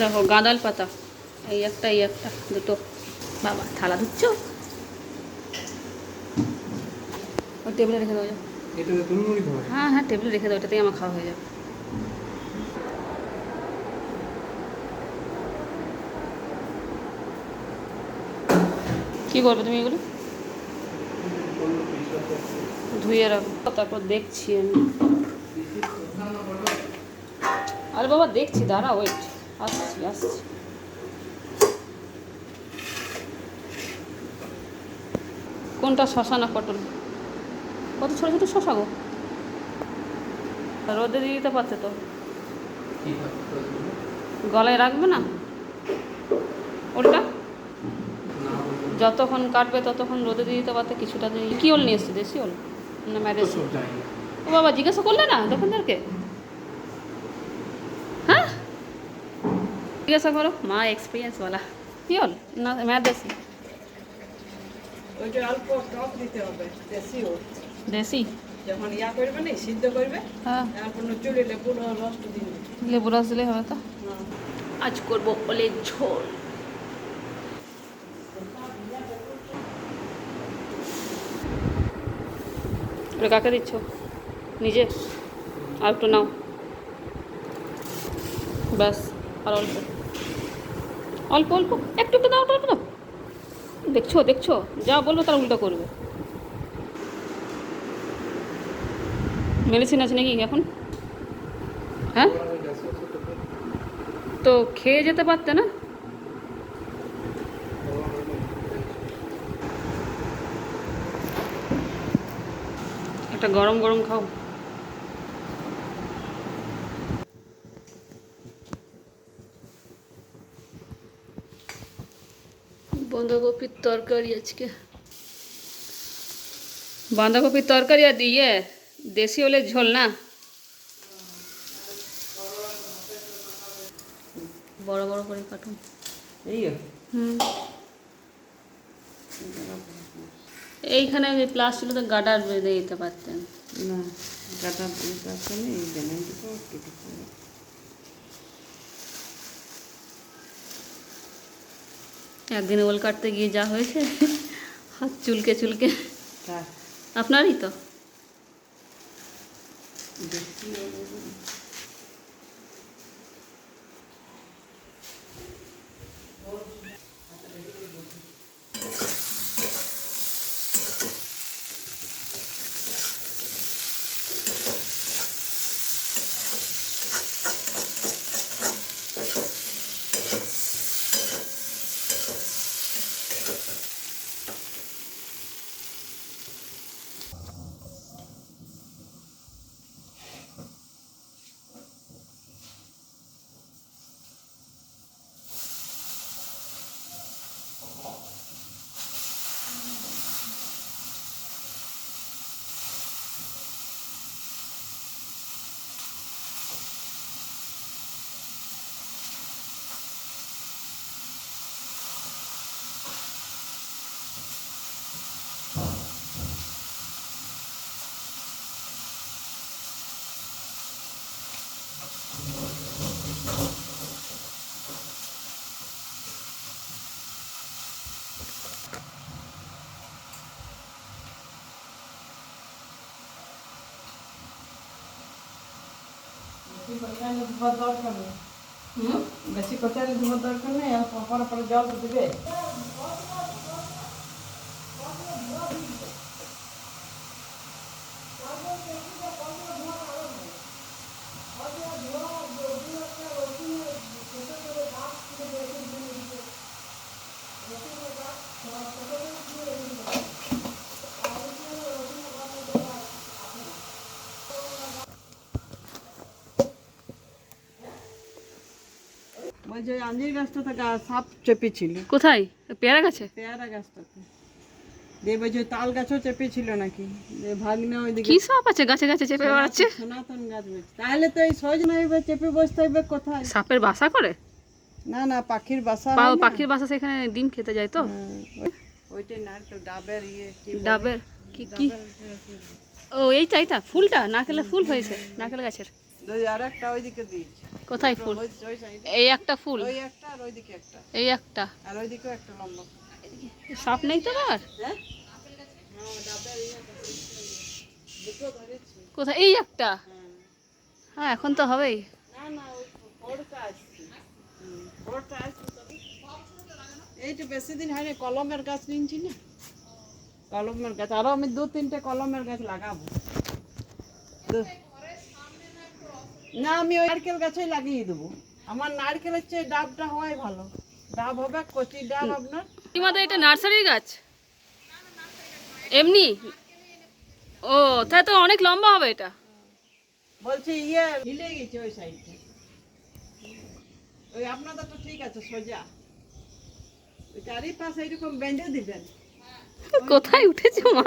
দেখো গাঁদাল পাতা। এই একটা এই একটা দুটো। বাবা থালা ধুচ্ছ? ওই টেবিলে রেখে খাবে। হ্যাঁ হ্যাঁ টেবিলে রেখে দেবো ওটাতেই আমার খাওয়া হয়ে যাবে। কী করবে তুমি এগুলো? ধুয়ে রাখো। তারপর দেখছি আমি। আরে বাবা দেখছি দাঁড়া ওয়েট আসছি আসছি কোনটা শশা না পটল? কত ছোটো ছোটো শশা গো? রোদে দিয়ে দিতে পারতে তো। গলায় রাখবে না? ওটা যতক্ষণ কাটবে ততক্ষণ রোদে দিয়ে দিতে পারতে কিছুটা কী ওল নিয়ে এসছে? দেশি ওল? না ম্যারেজ? ও বাবা, জিজ্ঞাসা করলে না দোকানদারকে? জিজ্ঞাসা করো মা এক্সপিরিয়েন্স বলা কি হল না ম্যাদেশি ওইটা অল্প টক দিতে হবে দেশি ওট দেশি যখন ইয়া করবে না সিদ্ধ করবে হ্যাঁ তারপর চুলে লেবু রস দিন লেবু রস দিলে হবে তো আজ করব ওলের ঝোল ওটা কাকে দিচ্ছ নিজে আর একটু নাও ব্যাস আর অল্প অল্প অল্প। একটু একটু দাও একটু দাও। দেখছ দেখছ। যা বলব তার উল্টো করবে। মেডিসিন আছে নাকি এখন? হ্যাঁ? তো খেয়ে যেতে পারতে না? একটা গরম গরম খাও। বাঁধাকপির তরকারি আজকে। বাঁধাকপির তরকারি আর দিয়ে দেশি হলে ঝোল না? বড় বড় করে কাটুন হুম। এইখানে যে প্লাস্টিকটা গাডার বেঁধে দিতে পারতেন। না কাটা কাটা নেই দেবেন তো কেটে একদিন ওল কাটতে গিয়ে যা হয়েছে হাত চুলকে চুলকে। আপনারই তো? বেশি ধোয়ার দরকার নেই বেশি কচালে ধোয়ার দরকার নেই আর পর পর জল দেবে ওই যে আঞ্জির গাছটাতে গা- সাপ চেপেছিল। কোথায়? পেয়ারা গাছে? পেয়ারা গাছটাতে। দিয়ে যে তাল গাছও চেপেছিল নাকি? যে ভাগ্নে ওইদিকে কি সাপ আছে? গাছে গাছে চেপে বেড়াচ্ছে? সনাতন গাছ বলছে তাহলে তো এই সহজ না এবার চেপে বসতে হবে কোথায়? সাপের বাসা করে? না না পাখির বাসা? পাখির বাসা সেখানে ডিম খেতে যায় তো? হ্যাঁ, ওইটাই না তো ডাবের ইয়ে ডাবের কি কি? ও এইটা এইটা ফুলটা নারকেলের ফুল হয়েছে নারকেল গাছের। ওই আর একটা ওইদিকে দিয়েছে কোথায় ফুল। এই একটা ফুল? ওই একটা ওইদিকে একটা। এই একটা। আর ওইদিকেও একটা লম্বা। সাপ নেই তো আর? হ্যাঁ? কোথায়? এই একটা? হ্যাঁ এখন তো হবেই। এই তো বেশি দিন কলমের গাছ না। কলমের গাছ। আরও আমি দু তিনটে কলমের গাছ লাগাবো। না আমি ওই নারকেল গাছই লাগিয়ে দেবো। আমার নারকেলের চেয়ে ডাবটা হওয়াই ভালো। ডাব হবে কচি ডাব আপনার। তোমাদের এটা নার্সারির গাছ? এমনি? ও তাই তো অনেক লম্বা হবে এটা। বলছি ইয়ে হিলে গেছে ওই সাইডটা। ওই আপনাদের তো ঠিক আছে সোজা। ওই চারিপাশে এইরকম বেঁধে দিবেন। কোথায় উঠেছে মা?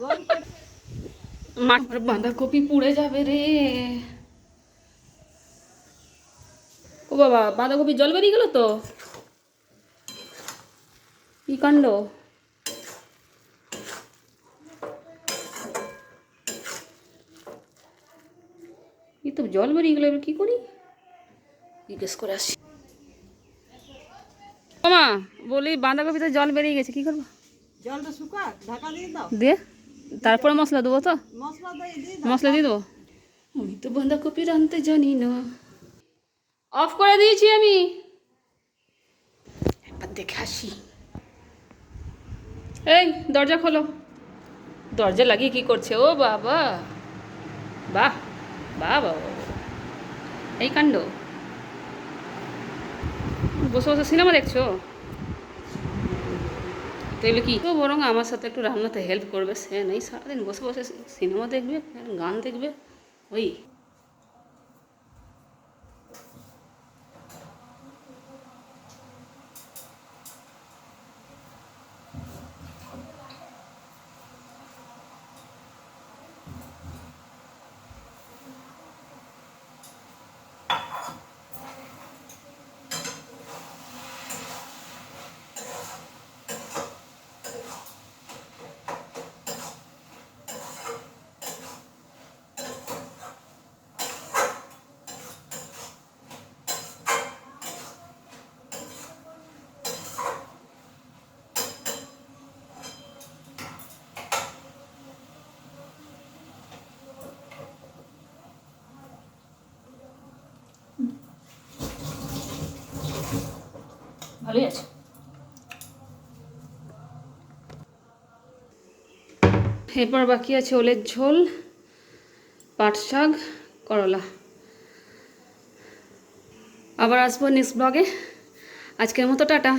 গোল করে মাঠের বাঁধাকপি পুড়ে যাবে রে। ও বাবা বাঁধাকপি জল বেরিয়ে গেল তো? কি কাণ্ড? এই তো জল বেরিয়ে গেলো এবার কি করি? জিজ্ঞেস করে আসি। বলি বাঁধাকপিতে জল বেরিয়ে গেছে কি করব? জলটা শুকা ঢাকা দিয়ে দাও। দিয়ে তারপরে মশলা দেবো তো? মশলা দিয়ে দেবো? আমি তো বাঁধাকপি রাঁধতে জানি না। অফ করে দিয়েছি আমি। একবার দেখে আসি। এই দরজা খোলো। দরজা লাগিয়ে কি করছে? ও বাবা। বাহ বাহ বাবা এই কাণ্ড। বসে বসে সিনেমা দেখছ? এগুলো কি? তো বরং আমার সাথে একটু রান্নাতে হেল্প করবে। সে নেই, সারাদিন বসে বসে সিনেমা দেখবে, গান দেখবে, ওই। ভালোই আছে এরপর বাকি আছে ওলের ঝোল, পাট শাক, করলা। আবার আসব নেক্সট ব্লগে আজকের মতো টাটা।